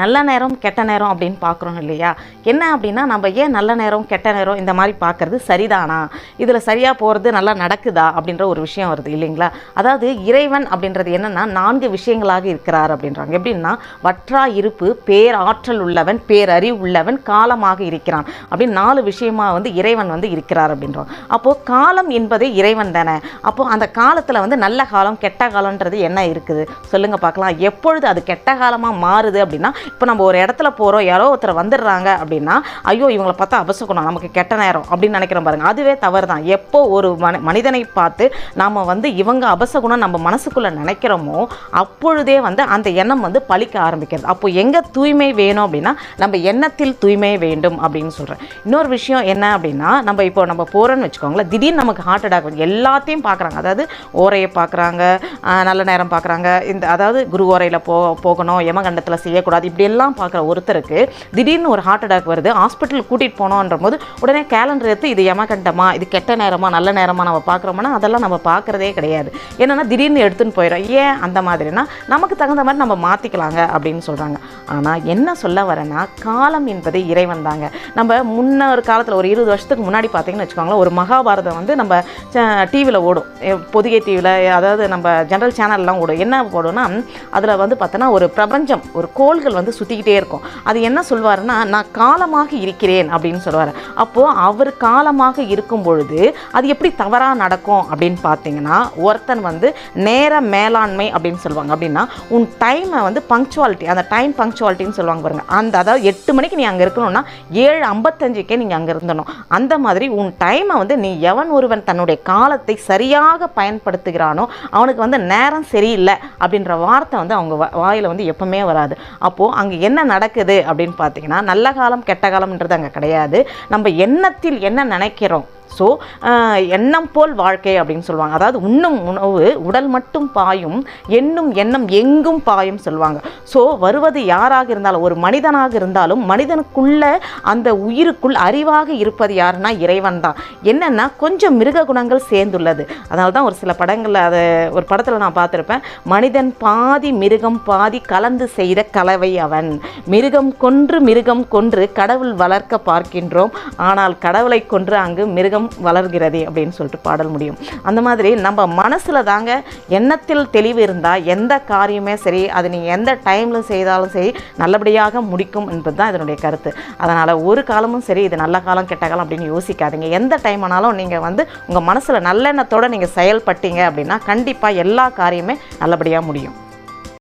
நல்ல நேரம் கெட்ட நேரம் அப்படின்னு பார்க்குறோம் இல்லையா? என்ன அப்படின்னா நம்ம ஏன் நல்ல நேரம் கெட்ட நேரம் இந்த மாதிரி பார்க்கறது சரிதானா? இதில் சரியாக போகிறது நல்லா நடக்குதா? அப்படின்ற ஒரு விஷயம் வருது இல்லைங்களா? அதாவது இறைவன் அப்படின்றது என்னன்னா நான்கு விஷயங்களாக இருக்கிறார் அப்படின்றாங்க. எப்படின்னா வற்றா இருப்பு பேராற்றல் உள்ளவன் பேரறிவு உள்ளவன் காலமாக இருக்கிறான். அப்படின்னு நாலு விஷயமாக வந்து இறைவன் வந்து இருக்கிறார் அப்படின்றான் அப்போது காலம் என்பதே இறைவன் தானே? அப்போ அந்த காலத்தில் வந்து நல்ல காலம் கெட்ட காலன்றது என்ன இருக்குது? சொல்லுங்க பார்க்கலாம். எப்பொழுது அது கெட்ட காலமாக மாறுது அப்படின்னு இப்போ நம்ம ஒரு இடத்துல போகிறோம் யாரோ ஒருத்தர் வந்துடுறாங்க அப்படின்னா ஐயோ இவங்களை பார்த்தா அபசகுணம் நமக்கு கெட்ட நேரம் அப்படின்னு நினைக்கிறோம் பாருங்க. அதுவே தவறு தான் எப்போ ஒரு மனி மனிதனை பார்த்து நாம் வந்து இவங்க அபசகுணம் நம்ம மனசுக்குள்ளே நினைக்கிறோமோ அப்பொழுதே வந்து அந்த எண்ணம் வந்து பழிக்க ஆரம்பிக்கிறது. அப்போ எங்கே தூய்மை வேணும் அப்படின்னா நம்ம எண்ணத்தில் தூய்மை வேண்டும் அப்படின்னு சொல்கிறேன் இன்னொரு விஷயம் என்ன அப்படின்னா நம்ம இப்போ நம்ம போகிறோன்னு வச்சுக்கோங்களேன் திடீர்னு நமக்கு ஹார்ட் அட்டாக் வருது எல்லாத்தையும் பார்க்குறாங்க. அதாவது ஓரையை பார்க்குறாங்க நல்ல நேரம் பார்க்குறாங்க. இந்த அதாவது குரு ஓரையில் போ போகணும் யமகண்டத்தில் செய்யக்கூடாது இப்படியெல்லாம் பார்க்குற ஒருத்தருக்கு திடீர்னு ஒரு ஹார்ட் அட்டாக் வருது. ஹாஸ்பிட்டல் கூட்டிகிட்டு போனோன்ற போது உடனே கேலண்டர் எடுத்து இது யமகண்டமா இது கெட்ட நேரமா நல்ல நேரமா நம்ம பார்க்குறோம்னா அதெல்லாம் நம்ம பார்க்குறதே கிடையாது. என்னென்னா திடீர்னு எடுத்துன்னு போயிடும் ஏன் அந்த மாதிரினா நமக்கு தகுந்த மாதிரி நம்ம மாற்றிக்கலாங்க அப்படின்னு சொல்கிறாங்க ஆனால் என்ன சொல்ல வரேன்னா காலம் என்பது இறைவன் தாங்க. நம்ம முன்ன ஒரு காலத்தில் ஒரு இருபது வருஷத்துக்கு முன்னாடி பார்த்தீங்கன்னு வச்சுக்கோங்களேன் ஒரு மகாபாரதம் வந்து நம்ம டிவியில் ஓடும். பொதிகை டிவியில் அதாவது நம்ம ஜென்ரல் சேனல்லாம் ஓடும். என்ன போடும்னா அதில் வந்து பார்த்தோன்னா ஒரு பிரபஞ்சம் ஒரு கோள்கள் வந்து சுற்றிக்கிட்டே இருக்கும். அது என்ன சொல்வாருன்னா நான் காலமாக இருக்கிறேன் அப்படின்னு சொல்லுவார் அப்போது அவர் காலமாக இருக்கும் பொழுது அது எப்படி தவறாக நடக்கும் அப்படின்னு பார்த்தீங்கன்னா ஒருத்தன் வந்து நேர மேலாண்மை அப்படின்னு சொல்லுவாங்க அப்படின்னா உன் டைமை வந்து பங்க்சுவாலிட்டி அந்த டைம் பங்க்சுவாலிட்டின்னு சொல்லுவாங்க பாருங்க. அந்த அதாவது எட்டு மணிக்கு நீ அங்கே இருக்கணும்னா ஏழு ஐம்பத்தஞ்சுக்கே நீங்கள் அங்கே இருந்தணும் அந்த மாதிரி உன் டைமை வந்து நீ எவன் ஒருவன் தன்னுடைய காலத்தை சரியாக பயன்படுத்துகிறானோ அவனுக்கு வந்து நேரம் சரியில்லை அப்படின்ற வார்த்தை வந்து அவங்க வாயில் வந்து எப்பவுமே வராது. அப்போது அங்கே என்ன நடக்குது அப்படின்னு பார்த்தீங்கன்னா நல்ல காலம் கெட்ட காலம்ன்றது அங்கே கிடையாது. நம்ம எண்ணத்தில் என்ன நினைக்கிறோம்? ஸோ எண்ணம் போல் வாழ்க்கை அப்படின்னு சொல்லுவாங்க. அதாவது உண்ணும் உணவு உடல் மட்டும் பாயும் எண்ணும் எண்ணம் எங்கும் பாயும் சொல்லுவாங்க. ஸோ வருவது யாராக இருந்தாலும் ஒரு மனிதனாக இருந்தாலும் மனிதனுக்குள்ள அந்த உயிருக்குள் அறிவாக இருப்பது யாருன்னா இறைவன் தான். என்னென்னா கொஞ்சம் மிருக குணங்கள் சேர்ந்துள்ளது. அதனால தான் ஒரு சில படங்களில் அதை ஒரு படத்தில் நான் பார்த்துருப்பேன். மனிதன் பாதி மிருகம் பாதி கலந்து செய்த கலவை அவன். மிருகம் கொன்று மிருகம் கொன்று கடவுள் வளர்க்க பார்க்கின்றோம். ஆனால் கடவுளை கொன்று அங்கு மிருகம் வளர்கிறதே அப்படின்னு சொல்லிட்டு பாடல் முடியும். அந்த மாதிரி நம்ம மனசில் தாங்க எண்ணத்தில் தெளிவு இருந்தால் எந்த காரியமே சரி அது நீ எந்த டைமில் செய்தாலும் சரி நல்லபடியாக முடிக்கும் என்பது தான் இதனுடைய கருத்து. அதனால் ஒரு காலமும் சரி இது நல்ல காலம் கெட்ட காலம் அப்படின்னு யோசிக்காதீங்க. எந்த டைம் ஆனாலும் நீங்கள் வந்து உங்கள் மனசில் நல்லெண்ணத்தோடு நீங்கள் செயல்பட்டீங்க அப்படின்னா கண்டிப்பாக எல்லா காரியமே நல்லபடியாக முடியும்.